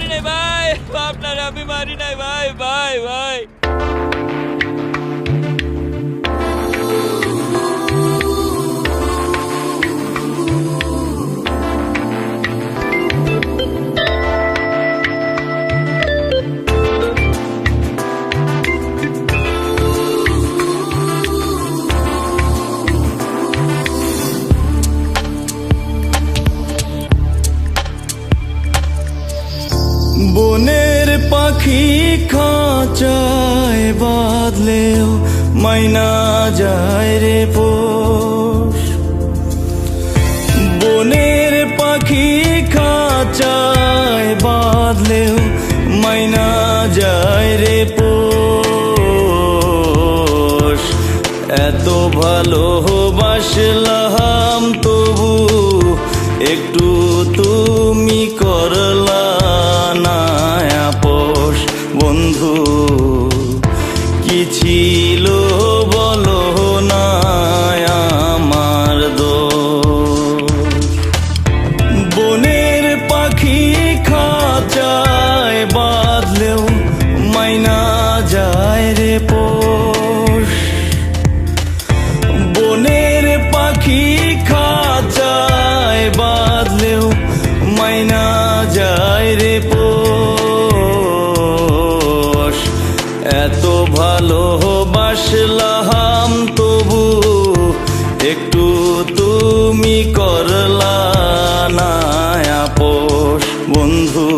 मारी नहीं भाई। बाप ना बीमारी नहीं भाई भाई भाई। পাখি খাঁচায় বাঁধলেও মাইনা যায় রে পোষ। বনের পাখি খাঁচায় বাঁধলেও মাইনা যায় রে পোষ। এত ভালোবাসলাম তবু একটু তুমি করলা বন্ধু কি ভালোবাসলাম তবু একটু তুমি করলা না আপোষ বন্ধু।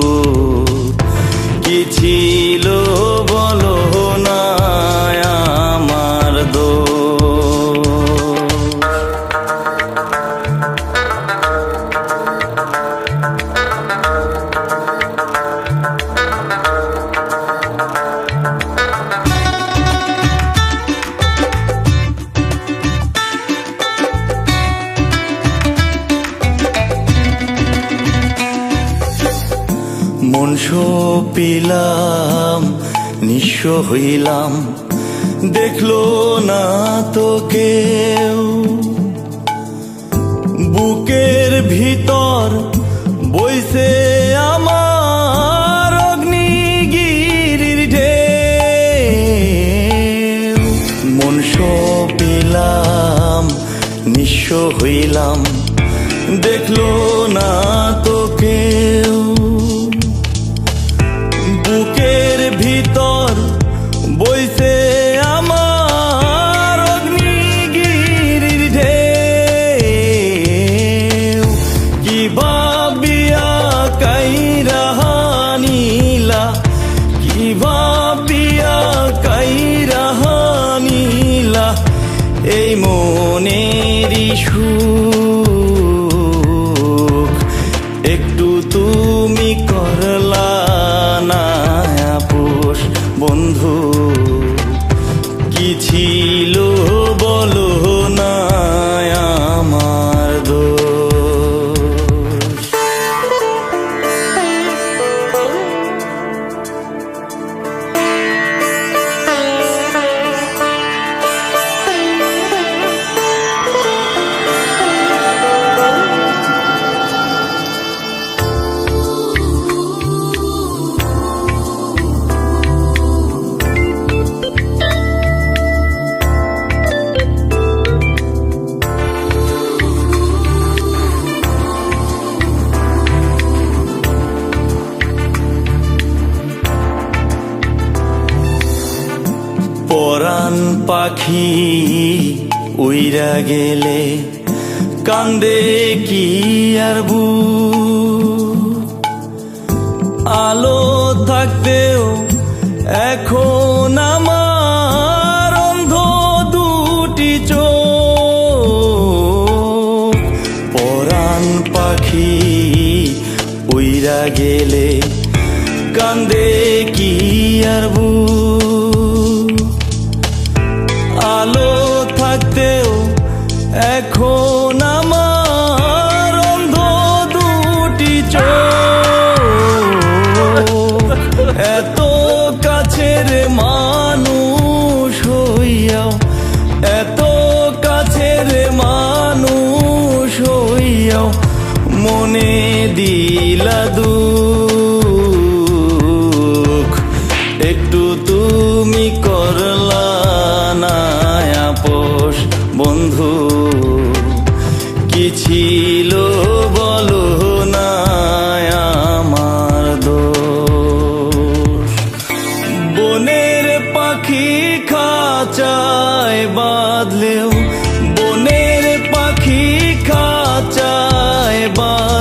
মন পিলাম, নিঃস্ব হইলাম। দেখল না তো কেউ। বুকের ভিতর বইছে আমার অগ্নিগিরির ঢেউ। মন পিলাম নিঃস্ব হইলাম। দেখল না তো ভাবিয়া কাইরাহানিলা এই মনেরই সুখ পরাণ পাখি উইরা গেলে কান্দে কি আর বু? আলো থাকতেও এখন আমার অন্ধ দুটি চোখ। পরাণ পাখি উইরা গেলে কান্দে কি আর বু? রে মা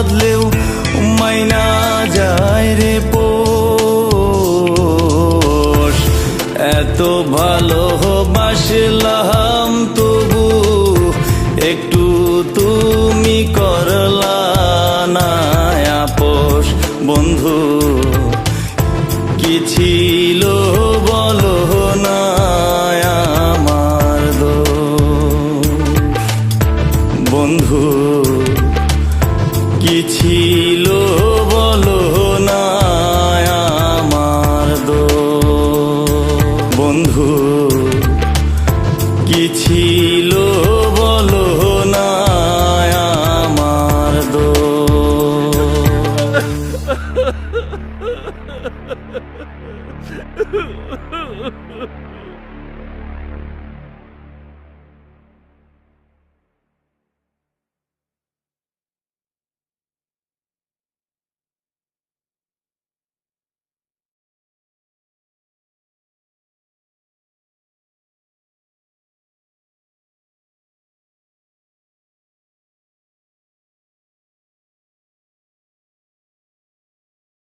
বাদলেও মাইনা যায় রে পোষ। এত ভালো বাসলাম তবু একটু তুমি করলা না পোষ বন্ধু, কি ছিল বলো না আমার দো বন্ধু কি ছিল বলো না আমার দোষ। বন্ধু কি ছিল বলো না আমার দোষ।